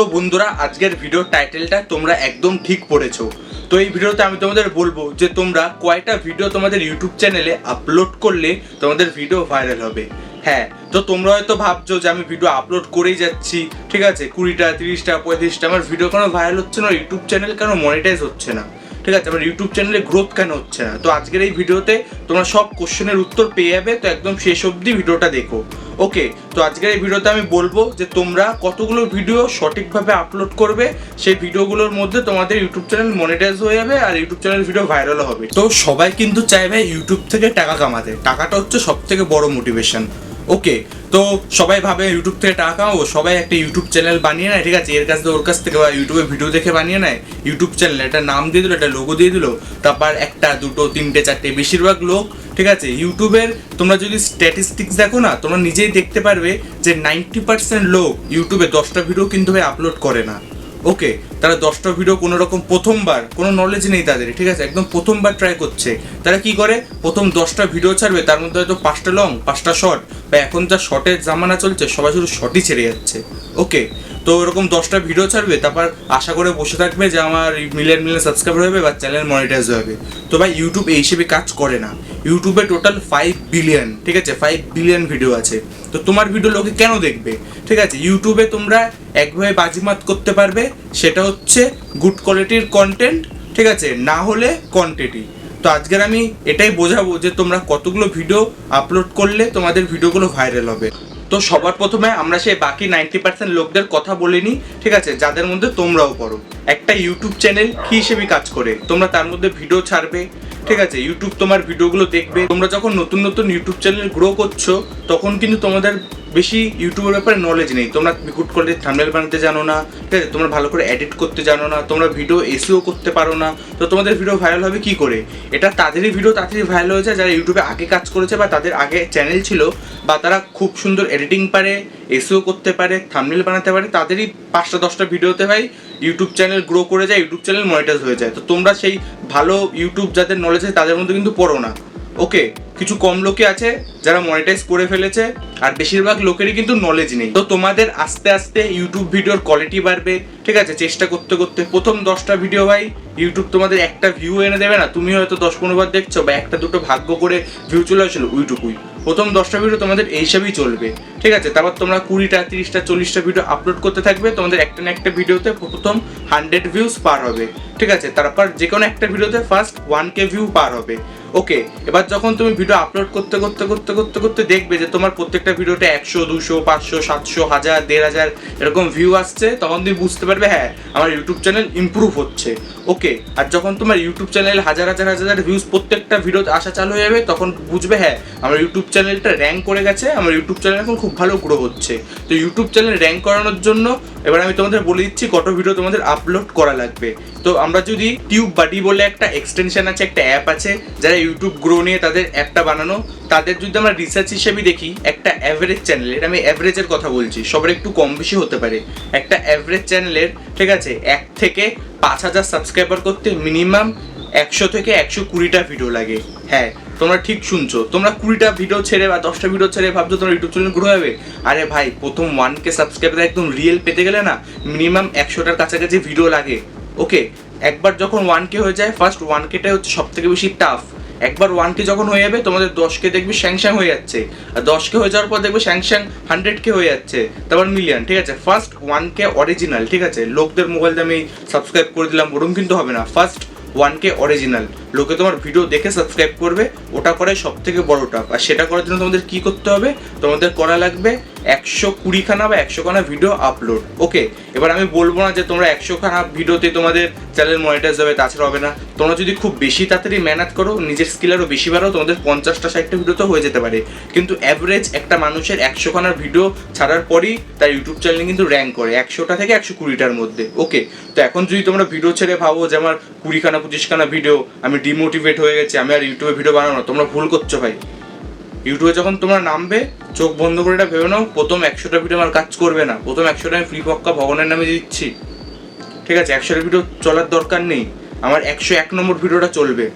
তো বন্ধুরা, আজকের ভিডিও টাইটেলটা তোমরা একদম ঠিক পড়েছো। তো এই ভিডিওতে আমি তোমাদের বলব যে তোমরা কয়টা ভিডিও তোমাদের ইউটিউব চ্যানেলে আপলোড করলে তোমাদের ভিডিও ভাইরাল হবে। হ্যাঁ তো তোমরা হয়তো ভাবছ যে আমি ভিডিও আপলোড করেই যাচ্ছি, ঠিক আছে? কুড়িটা, তিরিশটা, পঁয়ত্রিশটা, আমার ভিডিও কেন ভাইরাল হচ্ছে না? ইউটিউব চ্যানেল কেন মনিটাইজ হচ্ছে না? ঠিক আছে আমার ইউটিউব চ্যানেলে গ্রোথ কেন হচ্ছে না? তো আজকের এই ভিডিওতে তোমরা সব কোশ্চেনের উত্তর পেয়ে যাবে, তো একদম শেষ অবধি ভিডিওটা দেখো। ওকে তো আজকের এই ভিডিওতে আমি বলব যে তোমরা কতগুলো ভিডিও সঠিকভাবে আপলোড করবে, সেই ভিডিওগুলোর মধ্যে তোমাদের ইউটিউব চ্যানেল মনিটাইজ হয়ে যাবে আর ইউটিউব চ্যানেল ভিডিও ভাইরাল হবে। তো সবাই কিন্তু চাইবে ইউটিউব থেকে টাকা কামাতে। টাকাটা হচ্ছে সব থেকে বড় মোটিভেশন ওকে তো সবাই ভাবে ইউটিউব থেকে টাকা কামাবো সবাই একটা ইউটিউব চ্যানেল বানিয়ে নেয়, ঠিক আছে? এর কাছ থেকে ওর কাছ থেকে বা ইউটিউবে ভিডিও দেখে বানিয়ে নেয় ইউটিউব চ্যানেল একটা নাম দিয়ে দিল, একটা লোগো দিয়ে দিল, তারপর একটা, দুটো, তিনটে, চারটে, বেশিরভাগ লোক, ঠিক আছে? ইউটিউবের তোমরা যদি স্ট্যাটিস্টিক্স দেখো না, তোমরা নিজেই দেখতে পারবে যে নাইনটি পার্সেন্ট লোক ইউটিউবে দশটা ভিডিও কিন্তু আপলোড করে না। ওকে, তারা দশটা ভিডিও কোনো রকম প্রথমবার, কোনো নলেজ নেই তাদের, ঠিক আছে? একদম প্রথমবার ট্রাই করছে। তারা কি করে? প্রথম দশটা ভিডিও ছাড়বে, তার মধ্যে হয়তো পাঁচটা লং পাঁচটা শর্ট বা এখন যা শর্টের জামানা চলছে, সবাই শুধু শর্টই ছেড়ে যাচ্ছে। ওকে তো এরকম দশটা ভিডিও ছাড়বে, তারপর আশা করে বসে থাকবে যে আমার মিলিয়ন মিলিয়ন সাবস্ক্রাইবার হবে বা চ্যানেল মনিটাইজ হবে। তো ভাই ইউটিউব এই হিসেবে কাজ করে না। ইউটিউবে টোটাল ফাইভ বিলিয়ন ঠিক আছে? ফাইভ বিলিয়ন ভিডিও আছে। তো তোমার ভিডিও লোকে কেন দেখবে? ঠিক আছে? ইউটিউবে তোমরা একভাবে বাজিমাত করতে পারবে, সেটা হচ্ছে গুড কোয়ালিটির কন্টেন্ট ঠিক আছে? না হলে কোয়ান্টিটি তো আজকের আমি এটাই বোঝাবো যে তোমরা কতগুলো ভিডিও আপলোড করলে তোমাদের ভিডিওগুলো ভাইরাল হবে। তো সবার প্রথমে আমরা সেই বাকি নাইনটি পার্সেন্ট লোকদের কথা বলিনি ঠিক আছে? যাদের মধ্যে তোমরাও করো একটা ইউটিউব চ্যানেল কি হিসেবে কাজ করে? তোমরা তার মধ্যে ভিডিও ছাড়বে, ঠিক আছে? ইউটিউব তোমার ভিডিওগুলো দেখবে। তোমরা যখন নতুন নতুন ইউটিউব চ্যানেল গ্রো করছ, তখন কিন্তু তোমাদের বেশি ইউটিউবের ব্যাপারে নলেজ নেই। তোমরা গুড করে থাম্বনেল বানাতে জানো না, ঠিক আছে? তোমরা ভালো করে এডিট করতে জানো না, তোমরা ভিডিও এসিও করতে পারো না। তো তোমাদের ভিডিও ভাইরাল হবে কি করে? এটা তাদেরই ভিডিও তাড়াতাড়ি ভাইরাল হয়েছে। যারা ইউটিউবে আগে কাজ করেছে বা তাদের আগে চ্যানেল ছিল বা তারা খুব সুন্দর এডিটিং পারে এসিও করতে পারে থাম্বনেল বানাতে পারে, তাদেরই পাঁচটা, দশটা ভিডিওতে ভাই ইউটিউব চ্যানেল গ্রো করে যায় ইউটিউব চ্যানেল মনিটাইজ হয়ে যায়। তো তোমরা সেই ভালো ইউটিউব যাদের নলেজ আছে তাদের মধ্যে কিন্তু পড়ো না। ওকে কিছু কম লোকে আছে যারা মনিটাইজ করে ফেলেছে, আর বেশিরভাগ লোকেরই কিন্তু নলেজ নেই। তো তোমাদের আস্তে আস্তে ইউটিউব ভিডিওর কোয়ালিটি বাড়বে, ঠিক আছে? চেষ্টা করতে করতে প্রথম দশটা ভিডিও ভাই ইউটিউব তোমাদের একটা ভিউ এনে দেবে না। তুমি হয়তো দশ পনেরো বার দেখছ বা একটা দুটো ভাগ্য করে ভিউ চলে আসলো ওইটুকুই প্রথম দশটা ভিডিও তোমাদের এই হিসাবেই চলবে, ঠিক আছে? তারপর তোমরা কুড়িটা, তিরিশটা, চল্লিশটা ভিডিও আপলোড করতে থাকবে, তোমাদের একটা না একটা ভিডিওতে প্রথম হান্ড্রেড ভিউজ পার হবে, ঠিক আছে? তারপর যে কোনো একটা ভিডিওতে ফার্স্ট ওয়ান কে ভিউ পার হবে। ওকে এবার যখন তুমি ভিডিও আপলোড করতে করতে করতে করতে করতে দেখবে যে তোমার প্রত্যেকটা ভিডিওতে একশো, দুশো, পাঁচশো, সাতশো, হাজার, দেড় হাজার এরকম ভিউ আসছে, তখন তুমি বুঝতে পারবে হ্যাঁ আমার ইউটিউব চ্যানেল ইমপ্রুভ হচ্ছে। ওকে আর যখন তোমার ইউটিউব চ্যানেল হাজার হাজার হাজার ভিউজ প্রত্যেকটা ভিডিওতে আসা চালু হয়ে যাবে, তখন বুঝবে হ্যাঁ আমার ইউটিউব চ্যানেলটা র্যাঙ্ক করে গেছে, আমার ইউটিউব চ্যানেল এখন খুব ভালো গ্রো হচ্ছে। তো ইউটিউব চ্যানেল র্যাঙ্ক করানোর জন্য এবার আমি তোমাদের বলে দিচ্ছি কত ভিডিও তোমাদের আপলোড করা লাগবে। তো আমরা যদি টিউব বাডি বলে একটা এক্সটেনশন আছে, একটা অ্যাপ আছে, যারা ইউটিউব গ্রো নিয়ে তাদের অ্যাপটা বানানো, তাদের যদি আমরা রিসার্চ হিসেবে দেখি, একটা অ্যাভারেজ চ্যানেল এটা আমি অ্যাভারেজের কথা বলছি, সবার একটু কম বেশি হতে পারে। একটা অ্যাভারেজ চ্যানেলের ঠিক আছে, এক থেকে পাঁচ হাজার সাবস্ক্রাইবার করতে মিনিমাম একশো থেকে একশো কুড়িটা ভিডিও লাগে। হ্যাঁ তোমরা ঠিক শুনছো। তোমরা কুড়িটা ভিডিও ছেড়ে বা দশটা ভিডিও ছেড়ে ভাবছ তোমার ইউটিউব চ্যানেল গ্রো হবে আরে ভাই, প্রথম ওয়ান কে সাবস্ক্রাইবার একদম রিয়েল পেতে গেলে না মিনিমাম একশোটার কাছাকাছি ভিডিও লাগে। ওকে একবার যখন ওয়ান কে হয়ে যায় ফার্স্ট ওয়ান কেটাই হচ্ছে সব থেকে বেশি টাফ একবার ওয়ান কে যখন হয়ে যাবে, তোমাদের দশ কে দেখবি স্যাংস্যাং হয়ে যাচ্ছে। আর দশ কে হয়ে যাওয়ার পর দেখবে স্যাংস্যাং হান্ড্রেড কে হয়ে যাচ্ছে। তারপর মিলিয়ন ঠিক আছে? ফার্স্ট ওয়ান কে অরিজিনাল ঠিক আছে? লোকদের মোবাইল দিয়ে আমি সাবস্ক্রাইব করে দিলাম ওরকম কিন্তু হবে না। ফার্স্ট ওয়ান কে অরিজিনাল লোকে তোমার ভিডিও দেখে সাবস্ক্রাইব করবে, ওটা করাই সব থেকে বড় টাপ আর সেটা করার জন্য তোমাদের কি করতে হবে? তোমাদের করা লাগবে একশো কুড়িখানা বা একশো খানা ভিডিও আপলোড ওকে এবার আমি বলব না যে তোমরা একশো খানা ভিডিওতে তোমাদের চ্যানেল মনিটাইজ হবে, তাছাড়া হবে না। তোমরা যদি খুব বেশি তাড়াতাড়ি মেহনত করো, নিজের স্কিল আরও বেশি বাড়াও, তোমাদের পঞ্চাশটা, ষাটটা ভিডিও তো হয়ে যেতে পারে। কিন্তু অ্যাভারেজ একটা মানুষের একশো খানার ভিডিও ছাড়ার পরই তার ইউটিউব চ্যানেল কিন্তু র্যাঙ্ক করে, একশোটা থেকে একশো কুড়িটার মধ্যে। ওকে তো এখন যদি তোমরা ভিডিও ছেড়ে ভাবো যে আমার কুড়িখানা, পঁচিশখানা ভিডিও আমি ডিমোটিভেট হয়ে গেছি, আমি আর ইউটিউবে ভিডিও বানানো তোমরা ভুল করছ ভাই। ইউটিউবে যখন তোমরা নামবে, চোখ বন্ধ করে এটা ভেবে নাও, প্রথম একশোটা ভিডিও আমার কাজ করবে না। প্রথম একশোটা আমি ফ্রি পক্কা ভগবানের নামে দিচ্ছি। ঠিক আছে, একশোটা ভিডিও চলার দরকার নেই। আমার একশো এক নম্বর ভিডিওটা চলবে।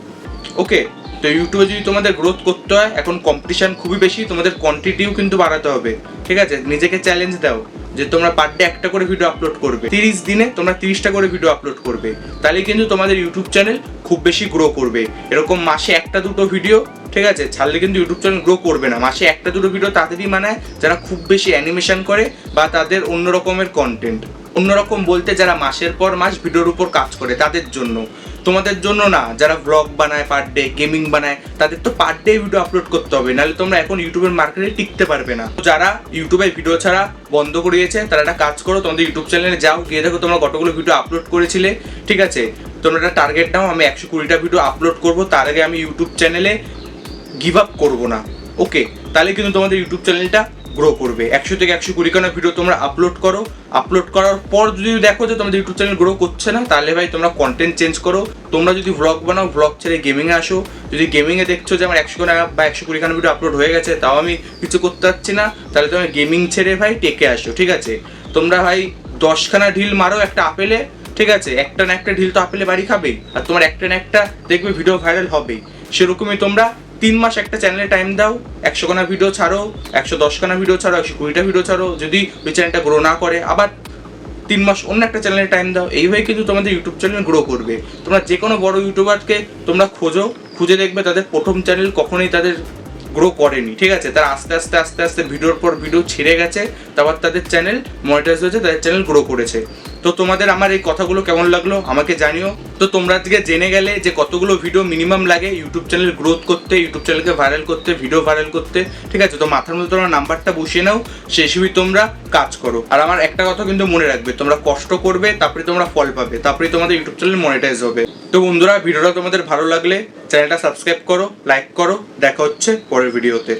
ওকে তো ইউটিউবে যদি তোমাদের গ্রোথ করতে হয়, এখন কম্পিটিশান খুবই বেশি, তোমাদের কোয়ান্টিটিও কিন্তু বাড়াতে হবে। ঠিক আছে, নিজেকে চ্যালেঞ্জ দাও। যে তোমরা পার ডে একটা করে ভিডিও আপলোড করবে। তিরিশ দিনে তোমরা তিরিশটা করে ভিডিও আপলোড করবে। তাহলে কিন্তু তোমাদের ইউটিউব চ্যানেল খুব বেশি গ্রো করবে। এরকম মাসে একটা দুটো ভিডিও ঠিক আছে? ছাড়লে কিন্তু ইউটিউব চ্যানেল গ্রো করবে না। মাসে একটা দুটো ভিডিও তাদেরই মানায় যারা খুব বেশি অ্যানিমেশন করে বা তাদের অন্য রকমের কন্টেন্ট অন্যরকম বলতে যারা মাসের পর মাস ভিডিওর উপর কাজ করে, তাদের জন্য। তোমাদের জন্য না, যারা ব্লগ বানায় পার ডে গেমিং বানায়, তাদের তো পার ডে ভিডিও আপলোড করতে হবে, নাহলে তোমরা এখন ইউটিউবের মার্কেটে টিকতে পারবে না। যারা ইউটিউবে ভিডিও ছাড়া বন্ধ করিয়েছে, তারা একটা কাজ করো, তোমাদের ইউটিউব চ্যানেলে যাও, গিয়ে দেখো তোমরা কতগুলো ভিডিও আপলোড করেছিলে, ঠিক আছে? তোমরা একটা টার্গেট নাও, আমি একশো কুড়িটা ভিডিও আপলোড করব, তার আগে আমি ইউটিউব চ্যানেলে গিভ আপ করব না। ওকে তাহলে কিন্তু তোমাদের ইউটিউব চ্যানেলটা গ্রো করবে। একশো থেকে একশো কুড়ি খানা ভিডিও তোমরা আপলোড করো। আপলোড করার পর যদি দেখো যে তোমাদের ইউটিউব চ্যানেল গ্রো করছে না, তাহলে ভাই তোমরা কন্টেন্ট চেঞ্জ করো। তোমরা যদি ভ্লগ বানাও ভ্লগ ছেড়ে গেমিংয়ে আসো। যদি গেমিংয়ে দেখছ যে আমার একশো খানা বা একশো কুড়ি খানা ভিডিও আপলোড হয়ে গেছে, তাও আমি কিছু করতে পারছি না, তাহলে তোমরা গেমিং ছেড়ে ভাই টেকে আসো, ঠিক আছে? তোমরা ভাই দশখানা ঢিল মারো একটা আপেলে, ঠিক আছে? একটা না একটা ঢিল তো আপেলে বাড়ি খাবে, আর তোমার একটা না একটা দেখবে ভিডিও ভাইরাল হবে। সেরকমই তোমরা তিন মাস একটা চ্যানেলে টাইম দাও, একশো খানা ভিডিও ছাড়ো, একশো দশ খানা ভিডিও ছাড়ো, একশো কুড়িটা ভিডিও ছাড়ো, যদি ওই চ্যানেলটা গ্রো না করে, আবার তিন মাস অন্য একটা চ্যানেলে টাইম দাও এইভাবে কিন্তু তোমাদের ইউটিউব চ্যানেল গ্রো করবে। তোমরা যে কোনো বড় ইউটিউবারকে তোমরা খোঁজো, খুঁজে দেখবে তাদের প্রথম চ্যানেল কখনোই তাদের গ্রো করেনি, ঠিক আছে? তারা আস্তে আস্তে আস্তে আস্তে ভিডিওর পর ভিডিও ছেড়ে গেছে, তারপর তাদের চ্যানেল মনিটাইজ হয়েছে, তাদের চ্যানেল গ্রো করেছে। তো তোমাদের আমার এই কথাগুলো কেমন লাগল? আমাকে জানিও। তো তোমরা আজকে জেনে গেলে যে কতগুলো ভিডিও মিনিমাম লাগে ইউটিউব চ্যানেল গ্রোথ করতে ইউটিউব চ্যানেলকে ভাইরাল করতে ভিডিও ভাইরাল করতে, ঠিক আছে? তো মাথার মধ্যে তোমরা নাম্বারটা বসিয়ে নাও, সেই হিসেবে তোমরা কাজ করো। আর আমার একটা কথা কিন্তু মনে রাখবে, তোমরা কষ্ট করবে, তারপরে তোমরা ফল পাবে, তারপরে তোমাদের ইউটিউব চ্যানেল মনিটাইজ হবে। তো বন্ধুরা, ভিডিওটা তোমাদের ভালো লাগলে চ্যানেলটা সাবস্ক্রাইব করো লাইক করো, দেখা হচ্ছে পরের ভিডিওতে